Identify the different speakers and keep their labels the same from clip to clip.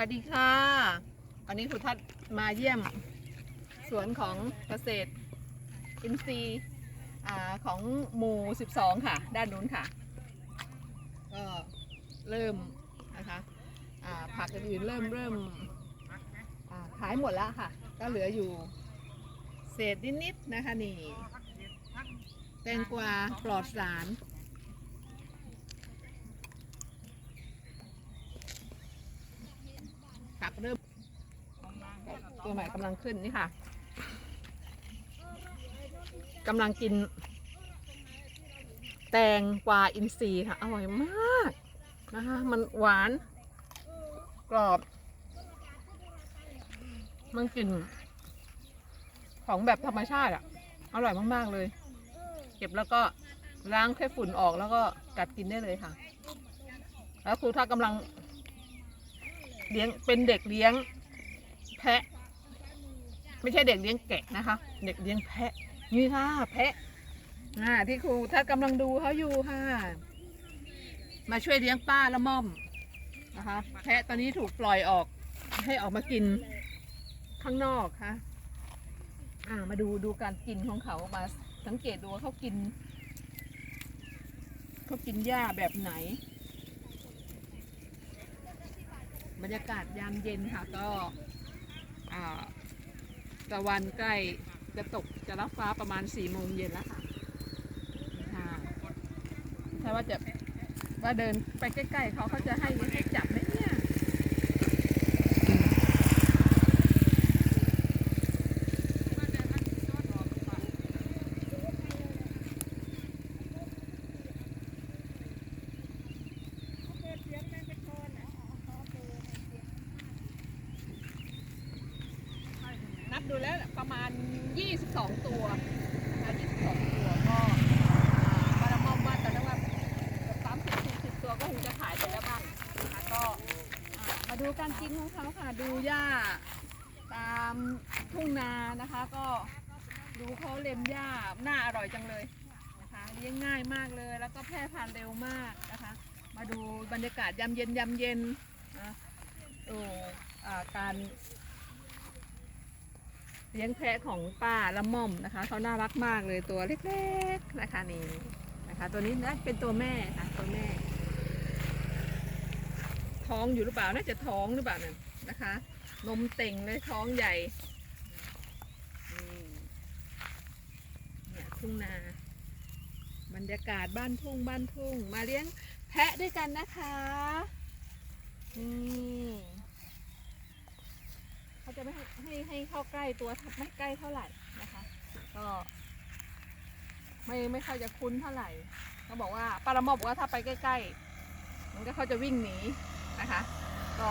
Speaker 1: วัสดีค่ะวันนี้ครูทัศน์มาเยี่ยมสวนของเกษตรอินทรีย์ของหมู่ 12 ค่ะ ด้านนู้นค่ะ ก็เริ่มนะคะผักอื่นเริ่มเริ่มขายหมดแล้วค่ะ ก็เหลืออยู่เศษนิดๆนะคะนี่แตงกวาปลอดสาร ผักเริ่ม ตัวใหม่กำลังขึ้นนี่ค่ะกำลังกิน แตงกวาอินทรีย์ค่ะ อร่อยมากนะคะมันหวานกรอบ มันกลิ่นของแบบธรรมชาติอะ อร่อยมาก ๆ เลย เก็บแล้วก็ล้างแค่ฝุ่นออกแล้วก็กัดกินได้เลยค่ะ แล้วครูท่ากำลังเลี้ยงเป็นเด็กเลี้ยง แพะ ไม่ใช่เด็กเลี้ยงแกะนะคะ เด็กเลี้ยงแพะ นี่ค่ะ แพะอ่าที่ครูถ้ากำลังดูเขาอยู่ค่ะ มาช่วยเลี้ยงป้าละม่อมนะคะ แพะตอนนี้ถูกปล่อยออก ให้ออกมากินข้างนอกค่ะ อ่า มาดูดูการกินของเขามาสังเกตดูว่าเขากินเขากินหญ้าแบบไหน บรรยากาศยามเย็นค่ะก็ อ่า ตะวันใกล้จะตกจะรับฟ้าประมาณสี่โมงเย็นแล้วค่ะค่ะถ้าว่าจะว่าเดินไปใกล้ๆเขาเขาจะให้ให้จับไหมเนี่ยนับ ดูแล้วประมาณ 22 ตัวนะคะ22 ตัวก็อ่าบารมอมว่าแต่ว่าสามสิบสี่สิบตัวก็คงจะขายไปแล้วบ้างนะคะก็มาดูการกินของเขาค่ะดูหญ้าตามทุ่งนานะคะ ก็ดูเขาเล็มหญ้าน่าอร่อยจังเลยนะคะเลี้ยงง่ายมากเลยแล้วก็แพร่พันธุ์เร็วมากนะคะ มาดูบรรยากาศยามเย็นยามเย็นนะโอ้การ เลี้ยงแพะของป้าละม่อมนะคะเขาน่ารักมากเลยตัวเล็กๆนะคะนี่นะคะ ตัวนี้นะเป็นตัวแม่ค่ะตัวแม่ ท้องอยู่หรือเปล่าน่าจะท้องหรือเปล่านั่นนะคะ นมเต่งเลยท้องใหญ่เนี่ยทุ่งนาบรรยากาศบ้านทุ่งบ้านทุ่ง มาเลี้ยงแพะด้วยกันนะคะนี่ เขาจะไม่ให้ให้ให้เข้าใกล้ตัวไม่ใกล้เท่าไหร่นะคะ ก็ ไม่ไม่ค่อยจะคุ้นเท่าไหร่เขาบอกว่าปาราโมบอกว่าถ้าไปใกล้ๆมันก็เขาจะวิ่งหนีนะคะ ก็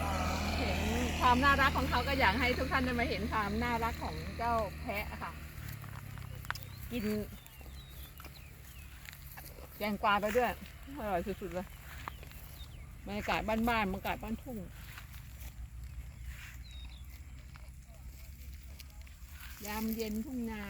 Speaker 1: เอ่อเห็นความน่ารักของเขาก็อยากให้ทุกท่านได้มาเห็นความน่ารักของเจ้าแพะค่ะ กินแกงกวาไปด้วยอร่อยสุดๆเลยบรรยากาศบ้านๆบรรยากาศบ้านทุ่ง ยามเย็นทุ่งนา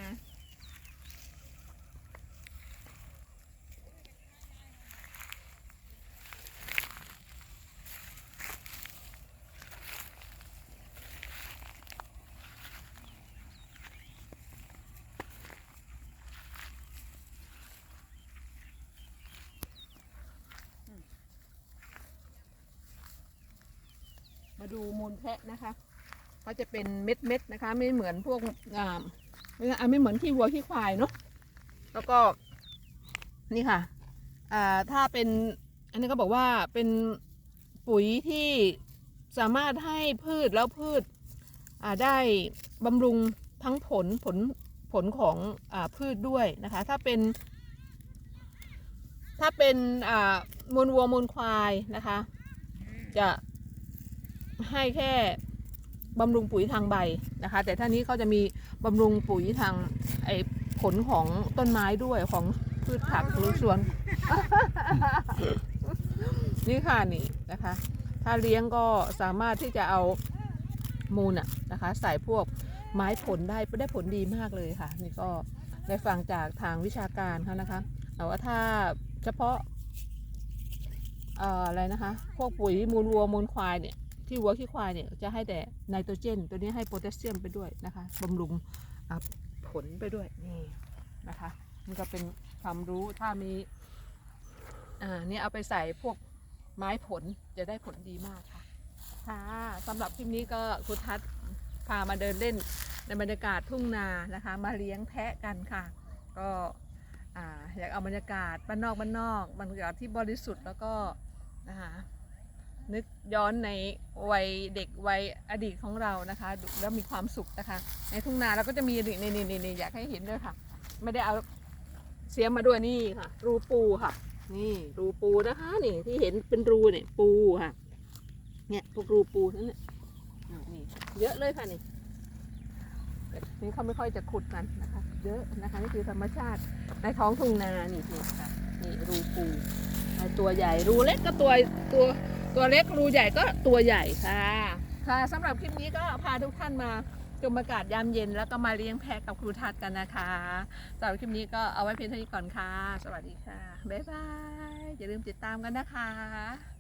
Speaker 1: มาดูมูลแพะนะคะ เขาจะเป็นเม็ดเม็ดนะคะ ไม่เหมือนพวกอ่าไม่อ่าไม่เหมือนที่วัวที่ควายเนาะแล้วก็นี่ค่ะอ่าถ้าเป็นอันนี้ก็บอกว่าเป็นปุ๋ยที่สามารถให้พืชแล้วพืชอ่าได้บำรุงทั้งผลผลผลของอาพืชด้วยนะคะ ถ้าเป็น ถ้าเป็นอ่ามูลวัวมูลควายนะคะ จะให้แค่ บำรุงปุ๋ยทางใบนะคะ แต่ท่านี้เขาจะมีบำรุงปุ๋ยทางไอ้ผลของต้นไม้ด้วยของพืชผักหรือสวน นี่ค่ะนี่นะคะ ถ้าเลี้ยงก็สามารถที่จะเอามูลอะนะคะ ใส่พวกไม้ผลได้ได้ผลดีมากเลยค่ะ นี่ก็ได้ฟังจากทางวิชาการเขานะคะแต่ว่าถ้าเฉพาะอะไรนะคะ พวกปุ๋ยมูลวัวมูลควายเนี่ย ที่วัวขี้ควายเนี่ยจะให้แต่ไนโตรเจน ตัวนี้ให้โพแทสเซียมไปด้วยนะคะบำรุงผลไปด้วยนี่นะคะนี่ก็เป็นความรู้ถ้ามีอ่านี่เอาไปใส่พวกไม้ผลจะได้ผลดีมากค่ะค่ะสำหรับคลิปนี้ก็คุณทัศน์พามาเดินเล่นในบรรยากาศทุ่งนานะคะ มาเลี้ยงแพะกันค่ะ ก็อ่าอยากเอาบรรยากาศบ้านนอกบ้านนอกบรรยากาศที่บริสุทธิ์แล้วก็นะคะ นึกย้อนในวัยเด็กวัยอดีตของเรานะคะแล้วมีความสุขนะคะ ในทุ่งนาเราก็จะมีนี่นี่นี่นี่อยากให้เห็นด้วยค่ะ ไม่ได้เอาเสียมมาด้วยนี่ค่ะ รูปูค่ะ นี่รูปูนะคะนี่ที่เห็นเป็นรูเนี่ยปูค่ะ เนี่ยพวกรูปูนั่นแหละนี่เยอะเลยค่ะนี่นี่เขาไม่ค่อยจะขุดกันนะคะ เยอะนะคะนี่คือธรรมชาติในท้องทุ่งนานี่นี่ค่ะนี่รูปูตัวใหญ่รูเล็กก็ตัวตัว ตัวเล็กรูใหญ่ก็ตัวใหญ่ค่ะ ค่ะสำหรับคลิปนี้ก็พาทุกท่านมาชมอากาศยามเย็นแล้วก็มาเลี้ยงแพะกับครูทัศกันนะคะสำหรับคลิปนี้ก็เอาไว้เพียงเท่านี้ก่อนค่ะ สวัสดีค่ะ บ๊ายบาย อย่าลืมติดตามกันนะคะ